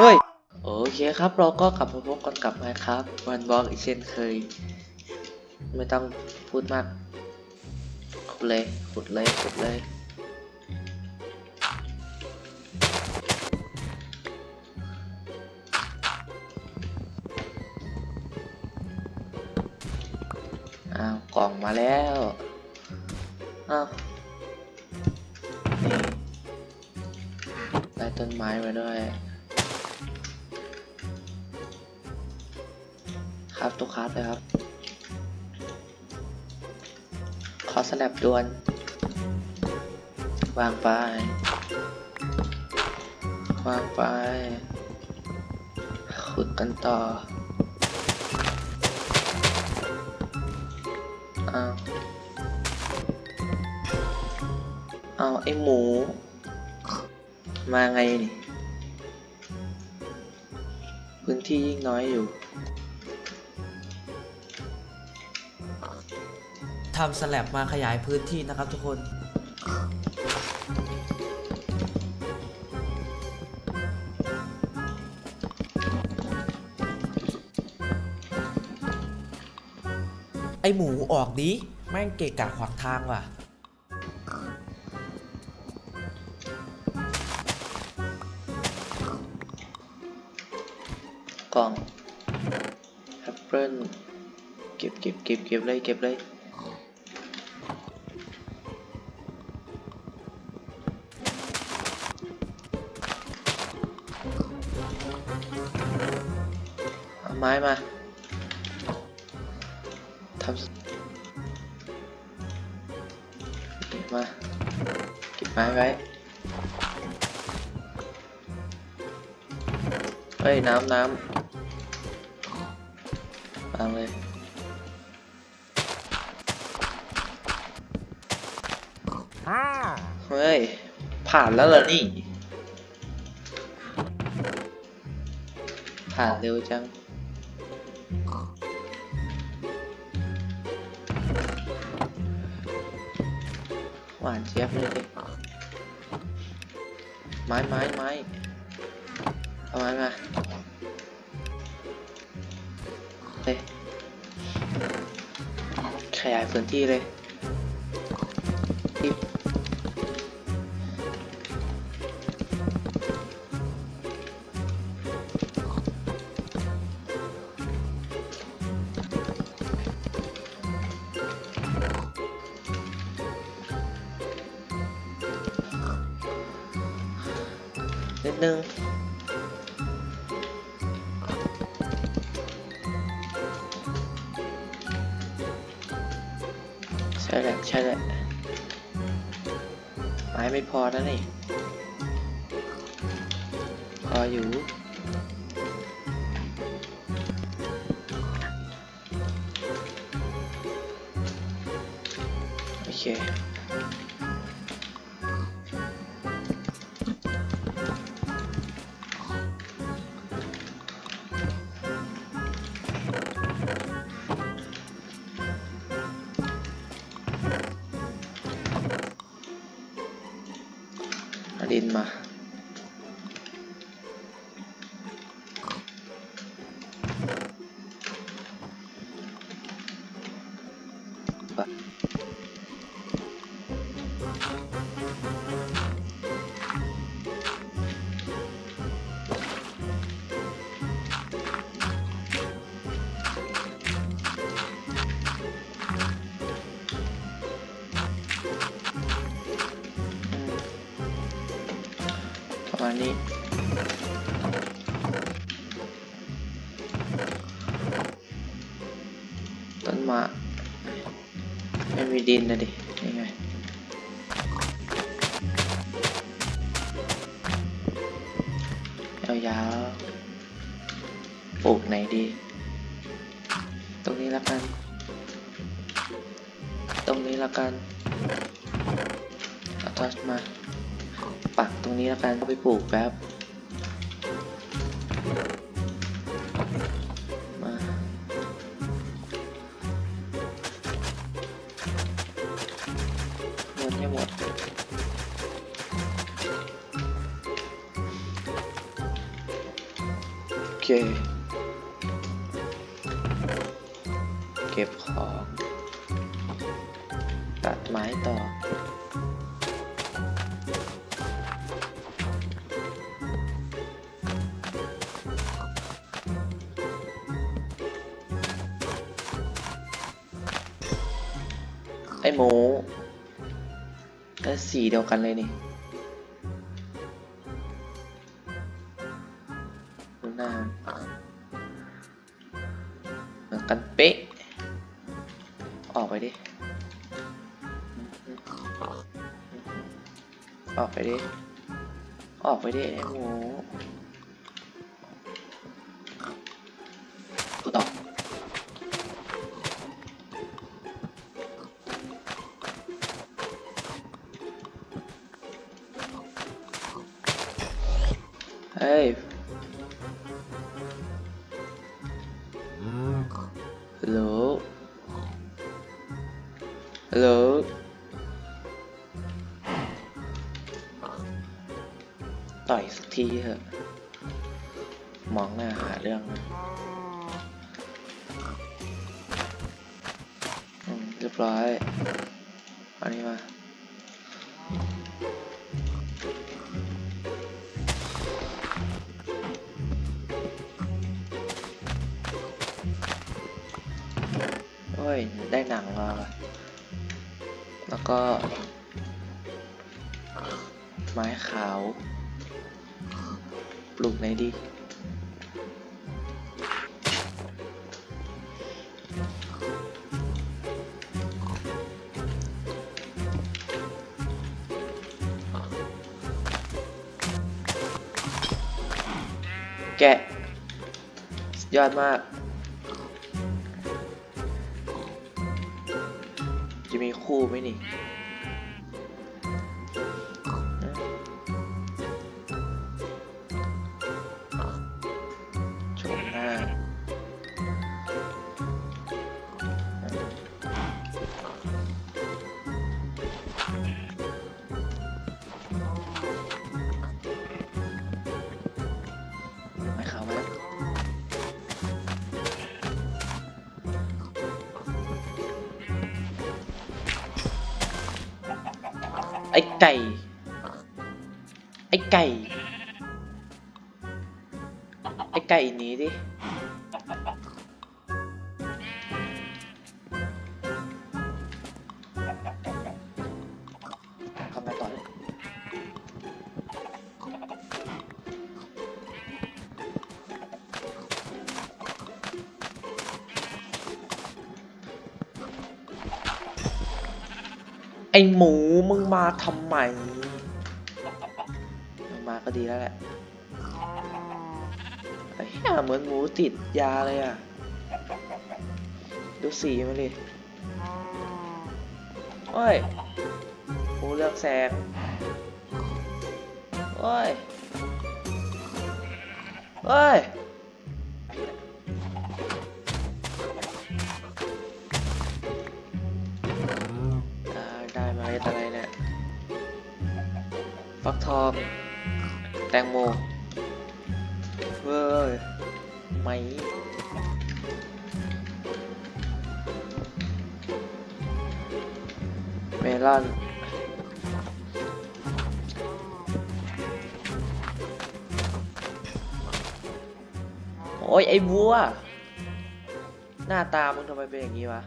เฮ้ย โอเคครับเราก็กลับมาพบกันกับไมครับวันบล็อกอีกเช่นเคย ไม่ต้องพูดมากขุดเลยขุดเลยขุดเลยอ้าวกล่องมาแล้วอ้าวได้ต้นไม้มาด้วย ครับทุกครับเลยครับ ขอสแนปด่วน วางไป วางไป ขุดกันต่ออาวอ้าไอหมู มาไงนี่ พื้นที่ยิ่งน้อยอยู่ ทำสแลบมาขยายพื้นที่นะครับทุกคน ไอหมูออกดิแม่งเกะกะขวางทางว่ะกล่องแอปเปิลเก็บเก็บเก็บเก็บเลยเก็บเลย ไม้มาทำเก็บมาเก็บไม้ไว้เฮ้ย น้ำน้ำวางเลยเฮ้ย ผ่านแล้วเหรอนี่ ผ่านเร็วจัง วานเจี๊ยบเลยไม้ไม้ไม้เอาไม้มาเฮ้ยขยายพื้นที่เลย นิดนึงใช่แหละใช่แหละไม้ไม่พอแล้วนี่พออยู่ ดินนะดิยังไงยาวๆปลูกไหนดี ตรงนี้ละกัน ตรงนี้ละกันเอาทอสมา ปักตรงนี้ล้วกันก็ไปปลูกแป๊บ อหมูก็สีเดียวกันเลยนี่ดูหน้าเหมือนกันเป๊ะ ออกไปดิ ออกไปดิ ออกไปดิไอหมู ทีเถอะ มองหน้าหาเรื่องนะเรียบร้อยเอันนี้มา โอ้ย ได้หนังมาแล้วก็ ไม้ขาว ปลูกไหนดี แกะ ยอดมาก จะมีคู่ไหมนี่ ไอ้ไก่ ไอ้ไก่ ไอ้ไก่หนีดิ ไอหมูมึงมาทำไมมึงมาก็ดีแล้วแหละไอ้เหี้ยเหมือนหมูติดยาเลยอะ ดูสีมันดิโอ้ยหมูเลือกแสงโอ้ยโอ้ย องแตงโมเว้ยไหมเมลอนโอ้ยไอ้วัว หน้าตามึงทำไมเป็นอย่างนี้วะ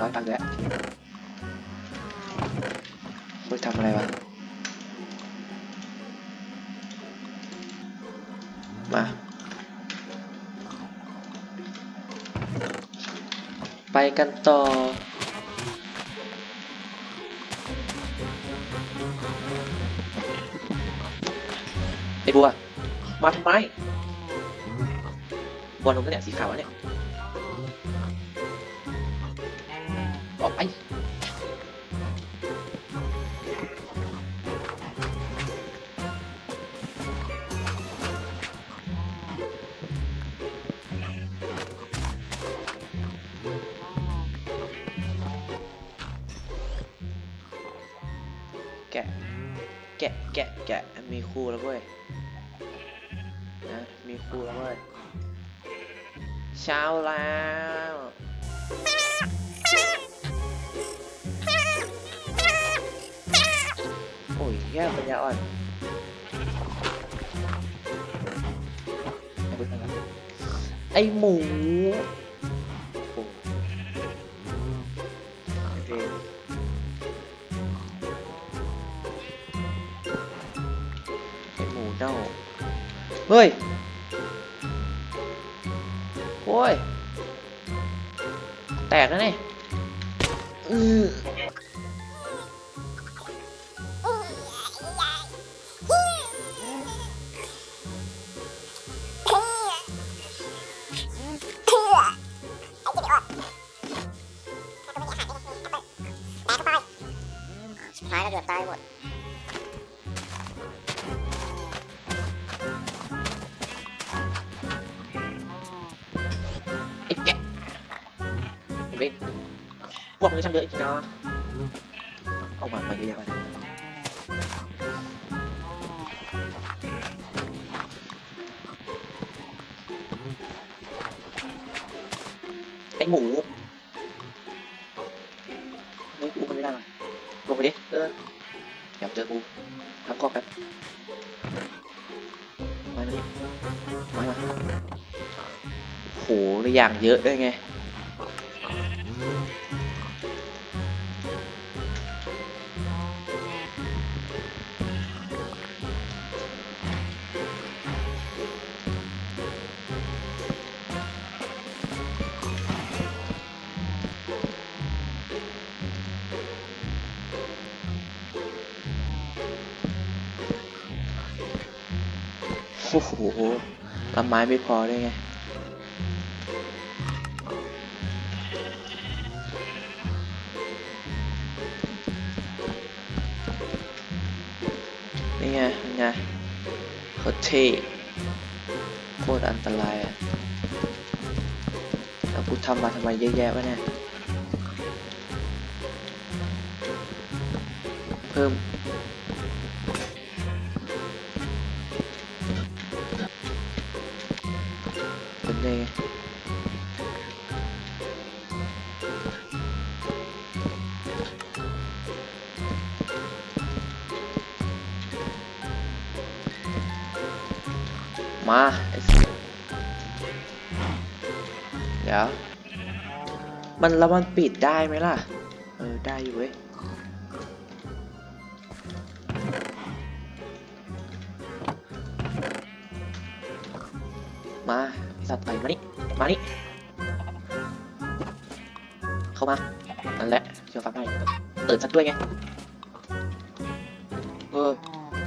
ร้อยอันแล้วมึงทำอะไรวะ มา ไปกันต่อไอ้บัวมาทำไมบอลลงกันเนี่ยสีขาวเนี่ย คู่แล้วเว้ยนะมีคู่แล้วเว้ยเช้าแล้วโอ้ยแย่ปัญญาอ่อนเอาไปทางนั้นไอหมู ฮ้ย โอ้ย แตกแล้วนี่อือสุดท้ายก็เกือบตายหมด ช่างเยอะจริงนะเอามามาเยอะแยะไปไอหมูเฮ้ยกูมันไม่ได้หรอลงไปดิเอออยากเจอกูทำกอกแป๊บมาดิมามาโหเลยอย่างเยอะด้วยไง โอ้โหลำไม้ไม่พอได้วยไงนี่ไงนี่ไงโคตรเท่โคตรอันตรายอะแล้วกูทำมาทำไมเยอะแยะวะเนี่ย เพิ่ม มาเดี๋ยว มันแล้วมันปิดได้ไหมล่ะ เออ ได้อยู่เว้ยมาสัตว์ไปมานี่มานี่เข้ามา นั่นแหละเชื่อฟังได้เปิดสักด้วยไง เออ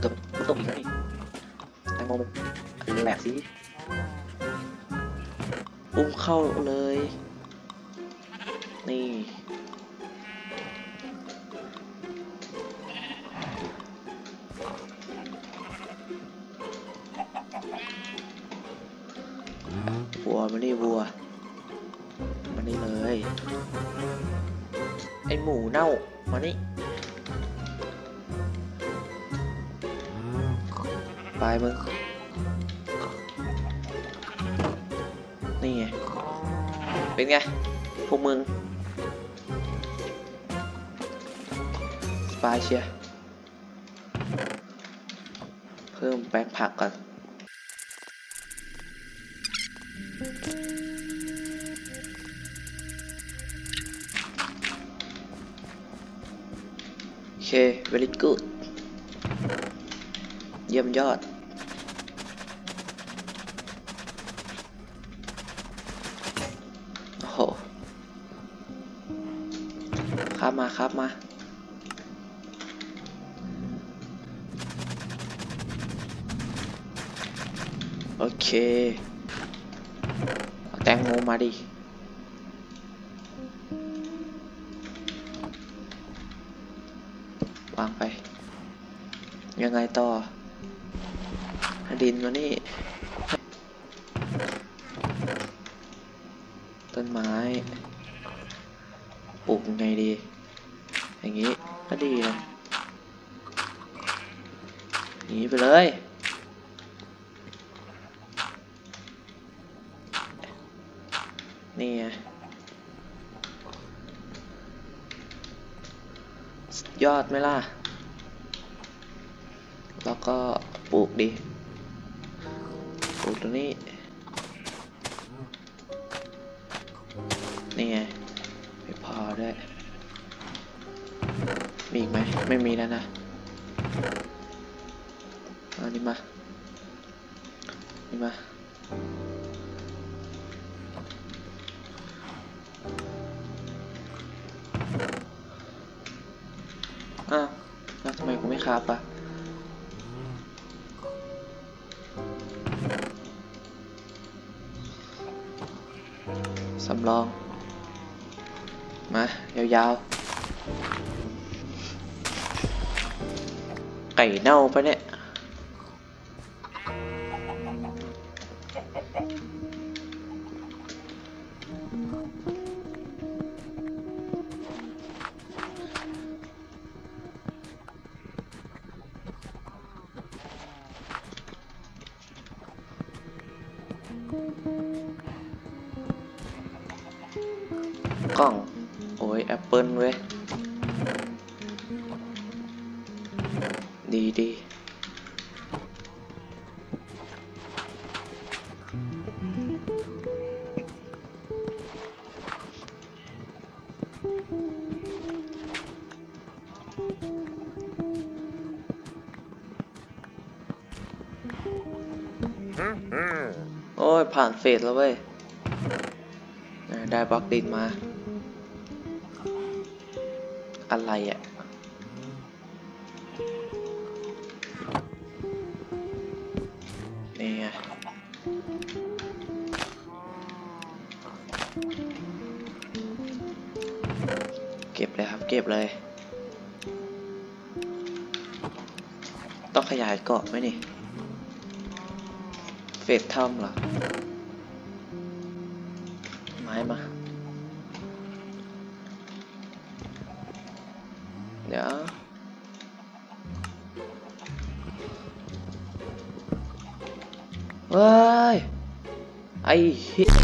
เกือบตกอีกแล้วนี่แตงโมมัน แหลกสิอุ้มเข้าเลย นี่วัวมานี่วัวมานี่เลย ไอหมูเน่า มานี่ ไปมึง เป็นไง พวกมึงสบายเชียเพิ่มแป้งผักก่อนโอเค very good เยี่ยมยอด ครับมา โอเค แตงโมมาดิวางไป ยังไงต่อ ดินมานี่ไม้ ปลูกยังไงดี อย่างนี้ก็ ดีนะอย่างนี้ไปเลยนี่ไงยอดไหมล่ะ แล้วก็ปลูกดิปลูกตรงนี้ นี่ไง มีอีกไหมไม่มีแล้วนะอานี่มา นี่มา อ้าวแล้วทำไมกูไม่คาบอะสำรอง มา ยาวๆ ก่เน่าปะเนี่ย กล้อง โอ้ยแอปเปิลเว้ย ดีโอ้ย ผ่านเฟสแล้วเว้ย ได้บล็อกดินมา อะไรอะ เลย ต้องขยายเกาะไหมนี่ เฟสถ้ำเหรอ ไม้มา เดี๋ยวเว้ย ไอ้เหี้ย